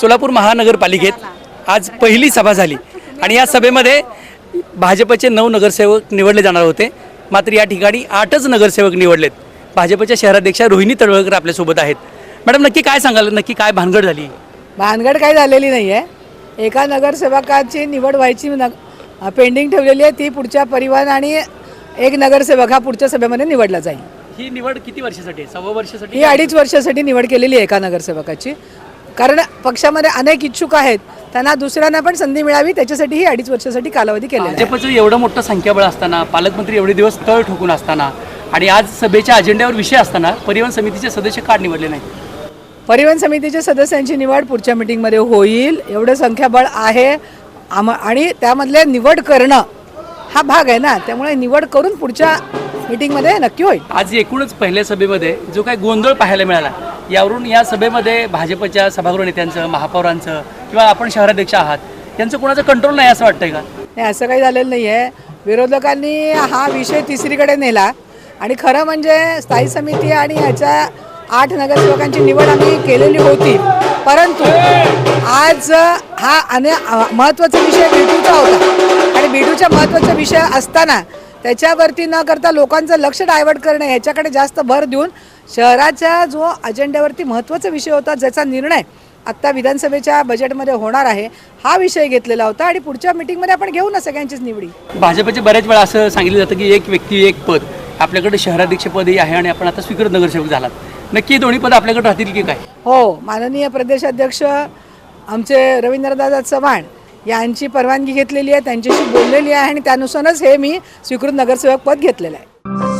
सोलापूर महानगरपालिकेत आज पहिली सभा झाली. आणि या सभेमध्ये भाजपचे नऊ नगरसेवक निवडले जाणार होते. मात्र या ठिकाणी आठच नगरसेवक निवडलेत. भाजपच्या शहराध्यक्षा रोहिणी तळवळकर आपल्यासोबत आहेत. मॅडम नक्की काय सांगाल? नक्की काय भानगड झाली? भानगड काही झालेली नाही आहे एका नगरसेवकाची निवड व्हायची नग पेंडिंग ठेवलेली आहे. ती पुढच्या परिवहन आणि एक नगरसेवक हा पुढच्या सभेमध्ये निवडला जाईल. ही निवड किती वर्षासाठी? सव्वा वर्षासाठी ही अडीच वर्षासाठी निवड केलेली आहे एका नगरसेवकाची. कारण पक्षामध्ये अनेक इच्छुक आहेत त्यांना दुसऱ्यांना पण संधी मिळावी त्याच्यासाठी ही अडीच वर्षासाठी कालावधी आहे. भाजपचं एवढं मोठं संख्याबळ असताना पालकमंत्री एवढे दिवस तळ ठोकून असताना आणि आज सभेच्या अजेंड्यावर विषय असताना परिवहन समितीचे सदस्य का निवडले नाही परिवहन समितीच्या सदस्यांची निवड पुढच्या मिटिंगमध्ये होईल एवढं संख्याबळ आहे. आम आणि त्यामधले निवड करणं हा भाग आहे ना त्यामुळे निवड करून पुढच्या मिटिंगमध्ये नक्की होईल. आज एकूणच पहिल्या सभेमध्ये जो काही गोंधळ पाहायला मिळाला यावरून या सभेमध्ये भाजपच्या सभागृह नेत्यांचं महापौरांचं किंवा आपण शहराध्यक्ष आहात यांचं कोणाचं कंट्रोल नाही असं वाटतंय का? नाही असं काही झालेलं नाही आहे विरोधकांनी हा विषय तिसरीकडे नेला. आणि खरं म्हणजे स्थायी समिती आणि ह्याच्या आठ नगरसेवकांची निवड आम्ही केलेली होती. परंतु आज हा अने महत्त्वाचा विषय बीटूचा होता. आणि बीटूच्या महत्त्वाचा विषय असताना त्याच्यावरती न करता लोकांचं लक्ष डायव्हर्ट करणं ह्याच्याकडे जास्त भर देऊन शहराच्या जो अजेंड्यावरती महत्त्वाचा विषय होता ज्याचा निर्णय आत्ता विधानसभेच्या बजेटमध्ये होणार आहे हा विषय घेतलेला होता आणि पुढच्या मिटिंगमध्ये आपण घेऊ ना सगळ्यांचीच निवडी. भाजपचे बऱ्याच वेळा असं सांगितलं जातं की एक व्यक्ती एक पद आपल्याकडे शहराध्यक्ष पदही आहे आणि आपण आता स्वीकृत नगरसेवक झालात. नक्की दोन्ही पद आपल्याकडे राहतील की काय? हो माननीय प्रदेशाध्यक्ष आमचे रवींद्रदादा चव्हाण यांची परवानगी घेतलेली आहे त्यांच्याशी बोललेली आहे आणि त्यानुसारच हे मी स्वीकृत नगरसेवक पद घेतलेलं आहे.